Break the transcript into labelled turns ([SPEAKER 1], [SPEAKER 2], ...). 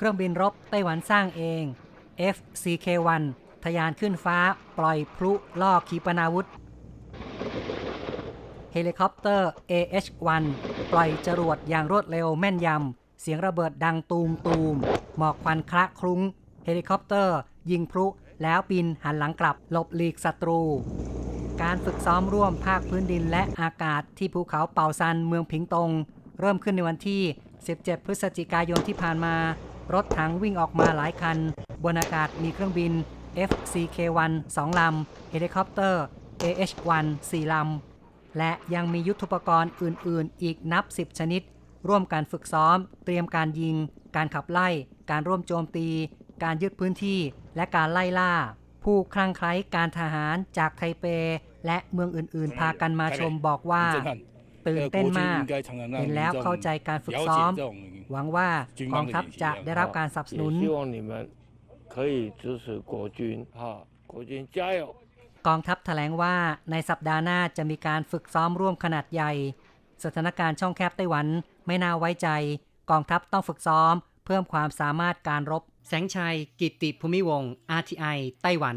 [SPEAKER 1] เครื่องบินรบไต้หวันสร้างเอง FCK-1 ทะยานขึ้นฟ้าปล่อยพลุล่อขีปนาวุธ เฮลิคอปเตอร์ AH-1 ปล่อยจรวดอย่างรวดเร็วแม่นยำ เสียงระเบิดดังตูมตูม หมอกควันคละคลุ้ง เฮลิคอปเตอร์ ยิงพลุแล้วบินหันหลังกลับหลบหลีกศัตรู การฝึกซ้อมร่วมภาคพื้นดินและอากาศที่ภูเขาเป่าซันเมืองผิงตง เริ่มขึ้นในวันที่ 17 พฤศจิกายนที่ผ่านมา รถถังวิ่งออกมาหลายคัน บนอากาศมีเครื่องบิน FCK-1 2 ลำ เฮลิคอปเตอร์ AH-1 4 ลำ และยังมียุทโธปกรณ์อื่น ๆ อีกนับ 10 ชนิด ร่วมการฝึกซ้อม เตรียมการยิง การขับไล่ การร่วมโจมตี การยึดพื้นที่ และการไล่ล่า ผู้คลั่งไคล้การทหารจากไทเป และเมืองอื่น ๆ พากันมาชมบอกว่า ตื่นเต้นมาก เห็นแล้วเข้าใจการฝึกซ้อม หวังว่ากองทัพจะได้รับการสนับสนุนกองทัพแถลงว่าในสัปดาห์หน้าจะมีการฝึกซ้อมร่วมขนาดใหญ่ สถานการณ์ช่องแคบไต้หวันไม่น่าไว้ใจ กองทัพต้องฝึกซ้อม เพิ่มความสามารถการรบ แสงชัย กิติภูมิวงศ์ RTI ไต้หวัน